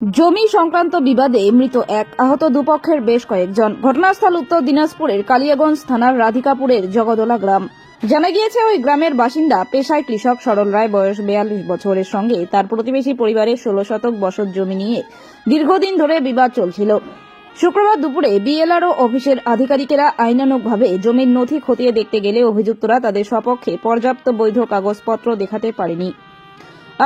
জমি সংক্রান্ত বিবাদে মৃত এক আহত দুপক্ষের বেশ কয়েকজন। ঘটনাস্থল উত্তর দিনাজপুরের কালিয়াগঞ্জ থানার রাধিকাপুরের জগদলা গ্রাম। জানা গিয়েছে, ওই গ্রামের বাসিন্দা পেশায় কৃষক সরল রায়, বয়স বেয়াল্লিশ বছরের সঙ্গে তার প্রতিবেশী পরিবারের ষোলো শতক বসত জমি নিয়ে দীর্ঘদিন ধরে বিবাদ চলছিল। শুক্রবার দুপুরে বিএলআরও অফিসের আধিকারিকেরা আইনানুগভাবে জমির নথি খতিয়ে দেখতে গেলে অভিযুক্তরা তাদের সপক্ষে পর্যাপ্ত বৈধ কাগজপত্র দেখাতে পারেনি।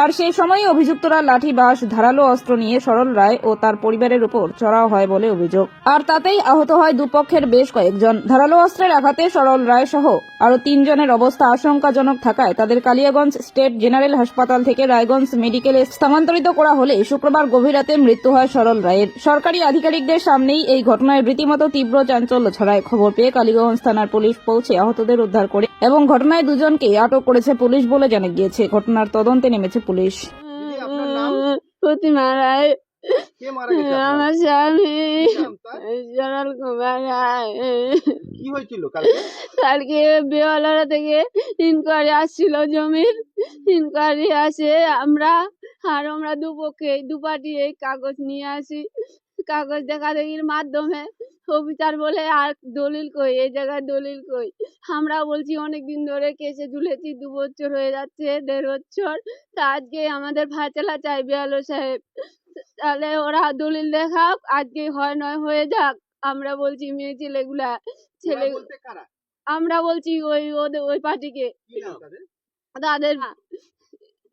আর সেই সময় অভিযুক্তরা লাঠি বাস ধারালো অস্ত্র নিয়ে সরল রায় ও তার পরিবারের উপর চড়াও হয় বলে অভিযোগ। আর তাতেই আহত হয় দুপক্ষের বেশ কয়েকজন। ধারালো অস্ত্রের আঘাতে সরল রায় সহ আরও তিনজনের অবস্থা আশঙ্কাজনক থাকায় তাদের কালিয়াগঞ্জ স্টেট জেনারেল হাসপাতাল থেকে রায়গঞ্জ মেডিকেলে স্থানান্তরিত করা হলে শুক্রবার গভীর রাতে মৃত্যু হয় সরল রায়ের। সরকারি আধিকারিকদের সামনেই এই ঘটনায় রীতিমতো তীব্র চাঞ্চল্য ছড়ায়। খবর পেয়ে কালীগঞ্জ থানার পুলিশ পৌঁছে আহতদের উদ্ধার করে এবং ঘটনায় দুজনকে আটক করেছে পুলিশ বলে জানা গিয়েছে। ঘটনার তদন্তে নেমেছে পুলিশ। নাম? প্রতিমা রায়? আমার স্বামী? সরল কুমার রায়। কি হয়েছিল কালকে? বেওয়ালারা থেকে ইনকোয়ারি আসছিল জমির। ইনকোয়ারি আসে আমরা আর আমরা দুপক্ষে দু পার্টি এই কাগজ নিয়ে আসি। কাগজ দেখা দেখির মাধ্যমে অফিসার বলে আর দলিল কই? এই জায়গায় দলিল কই? আমরা বলছি অনেক দিন ধরে কেসে ঝুলেছি দু বছর হয়ে যাচ্ছে দেড় বছর। তা আজকে আমাদের ফাঁচলা চাই বেয়ালো সাহেব। তাহলে ওরা দলিল দেখাক আজকে হয় নয় হয়ে যাক। আমরা বলছি মেয়ে ছেলেগুলা ছেলে আমরা বলছি ওই ওদের ওই পার্টিকে। তাদের?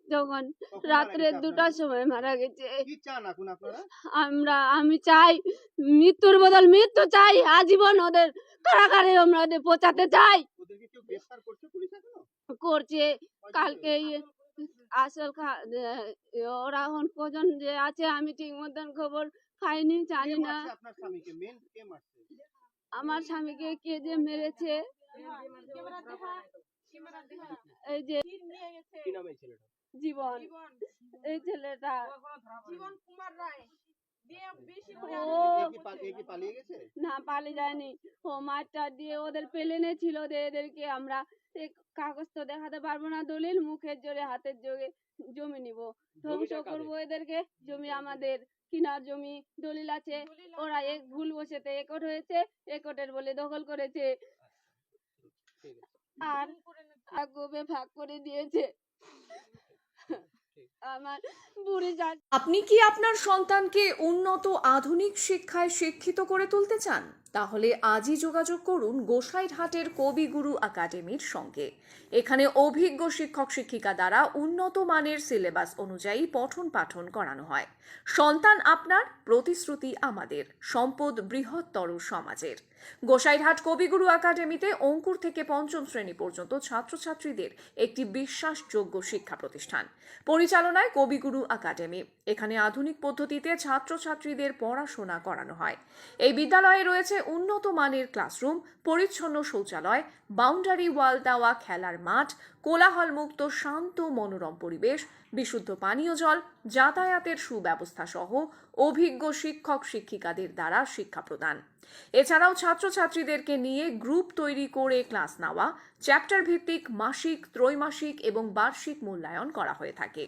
কখন মারা রাত্রে দুটার সময় মারা গেছে। আমরা আমি চাই মৃত্যুর বদল মৃত্যু চাই আজীবন ওদের কারাগারে আমরা ওদের পৌঁছাতে চাই। করছে পুলিশ এখনও? করছে কয়জন? কালকে ইয়ে আসল ওরা এখন কজন যে আছে আমি ঠিক মতন খবর পাইনি জানি না। আমার স্বামীকে কে যে মেরেছে? এই যে কি নাম এই ছেলেটা? জীবন। এই ছেলেটা। জীবন কুমার রায়। দিয়ে বেশি করে ও এ কি পা- এ কি পালিয়ে গেছে? না পালিয়ে যায়নি। ও মাঠটা দিয়ে ওদের প্লেনে ছিল এদেরকে আমরা কাগজ তো দেখাতে পারব না দলিল মুখের জোরে হাতের জোরে জমি নিব। ধ্বংস করব এদেরকে জমি আমাদের কিনার জমি দলিল আছে। ওরা এক ভুল বসেতে একট হয়েছে একটের বলে দখল করেছে। আর ভাগ করে দিয়েছে। আমার আপনি কি আপনার সন্তানকে উন্নত আধুনিক শিক্ষায় শিক্ষিত করে তুলতে চান? তাহলে আজই যোগাযোগ করুন গোসাইরহাটের কবিগুরু একাডেমির সঙ্গে। এখানে অভিজ্ঞ শিক্ষক শিক্ষিকা দ্বারা উন্নত মানের সিলেবাস অনুযায়ী পঠন পাঠন করানো হয়। সন্তান আপনার, প্রতিশ্রুতি আমাদের। সম্পদ বৃহত্তর সমাজের। গোসাইরহাট কবিগুরু একাডেমিতে অঙ্কুর থেকে পঞ্চম শ্রেণি পর্যন্ত ছাত্রছাত্রীদের একটি বিশ্বাসযোগ্য শিক্ষা প্রতিষ্ঠান। পরিচালনায় কবিগুরু একাডেমি। এখানে আধুনিক পদ্ধতিতে ছাত্রছাত্রীদের পড়াশোনা করানো হয়। এই বিদ্যালয়ে রয়েছে উন্নত মানের ক্লাসরুম, পরিচ্ছন্ন শৌচালয়, বাউন্ডারি ওয়াল দেওয়া খেলার মাঠ, কোলাহলমুক্ত শান্ত মনোরম পরিবেশ, বিশুদ্ধ পানীয় জল যাতায়াতের সুব্যবস্থা সহ অভিজ্ঞ শিক্ষক শিক্ষিকাদের দ্বারা শিক্ষা প্রদান। এছাড়াও ছাত্রছাত্রীদেরকে নিয়ে গ্রুপ তৈরি করে ক্লাস নেওয়া চ্যাপ্টার ভিত্তিক মাসিক, ত্রৈমাসিক এবং বার্ষিক মূল্যায়ন করা হয়ে থাকে।